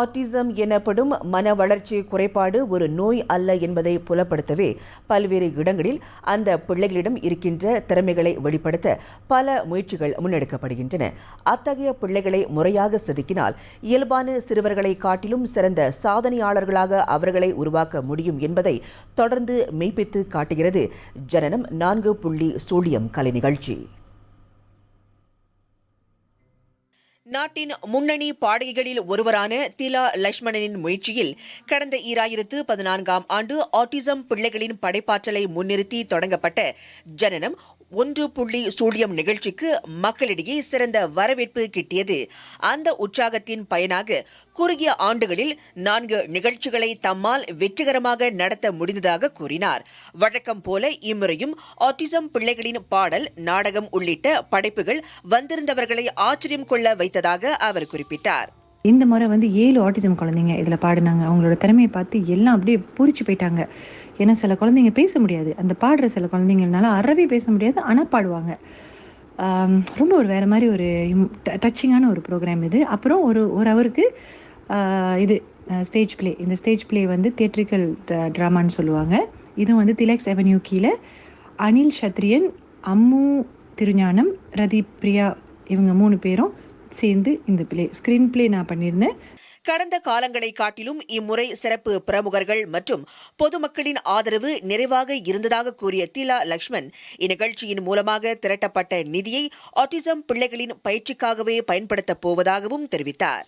Autism எனப்படும் மன வளர்ச்சி குறைபாடு ஒரு நோய் அல்ல என்பதை புலப்படுத்தவே பல்வேறு இடங்களில் அந்த பிள்ளைகளிடம் இருக்கின்ற திறமைகளை வெளிப்படுத்த பல முயற்சிகள் முன்னெடுக்கப்படுகின்றன. அத்தகைய பிள்ளைகளை முறையாக செதுக்கினால் இயல்பான சிறுவர்களை காட்டிலும் சிறந்த சாதனையாளர்களாக அவர்களை உருவாக்க முடியும் என்பதை தொடர்ந்து மெய்ப்பித்து காட்டுகிறது ஜனனம் நான்கு புள்ளி சூழியம் கலை நிகழ்ச்சி. நாட்டின் முன்னணி பாடகிகளில் ஒருவரான திலா லட்சுமணனின் முயற்சியில் கடந்த ஈராயிரத்து பதினான்காம் ஆண்டு ஆட்டிசம் பிள்ளைகளின் படைப்பாற்றலை முன்னிறுத்தி தொடங்கப்பட்ட ஜனனம் ஒன்று புள்ளி சூழியம் நிகழ்ச்சிக்கு மக்களிடையே சிறந்த வரவேற்பு கிட்டியது. அந்த உற்சாகத்தின் பயனாக குறுகிய ஆண்டுகளில் நான்கு நிகழ்ச்சிகளை தம்மால் வெற்றிகரமாக நடத்த முடிந்ததாக கூறினார். வழக்கம் போல இம்முறையும் ஆட்டிசம் பிள்ளைகளின் பாடல் நாடகம் உள்ளிட்ட படைப்புகள் வந்திருந்தவர்களை ஆச்சரியம் கொள்ள வைத்ததாக அவர் குறிப்பிட்டார். இந்த முறை வந்து ஏழு ஆட்டிசம் குழந்தைங்க இதில் பாடினாங்க. அவங்களோட திறமையை பார்த்து எல்லாம் அப்படியே பூரிச்சு போயிட்டாங்க. ஏன்னா சில குழந்தைங்க பேச முடியாது. அந்த பாடுற சில குழந்தைங்கனால அறவே பேச முடியாது ஆனால் பாடுவாங்க. ரொம்ப ஒரு வேறு மாதிரி ஒரு டச்சிங்கான ஒரு ப்ரோக்ராம் இது. அப்புறம் ஒரு ஒரு அவருக்கு இது ஸ்டேஜ் ப்ளே இந்த ஸ்டேஜ் ப்ளே வந்து தியேட்ரிக்கல் ட்ராமான்னு சொல்லுவாங்க. இதுவும் வந்து திலக்ஸ் அவென்யூ கீழே. அனில் சத்ரியன் அம்மு திருஞானம் ரதி பிரியா இவங்க மூணு பேரும் சேர்ந்து இந்த பிளே ஸ்க்ரீன் பிளே நான் பண்ணியிருந்தேன். கடந்த காலங்களை காட்டிலும் இம்முறை சிறப்பு பிரமுகர்கள் மற்றும் பொதுமக்களின் ஆதரவு நிறைவாக இருந்ததாக கூறிய திலா லக்ஷ்மண் இந்நிகழ்ச்சியின் மூலமாக திரட்டப்பட்ட நிதியை ஆட்டிசம் பிள்ளைகளின் பயிற்சிக்காகவே பயன்படுத்தப் போவதாகவும் தெரிவித்தார்.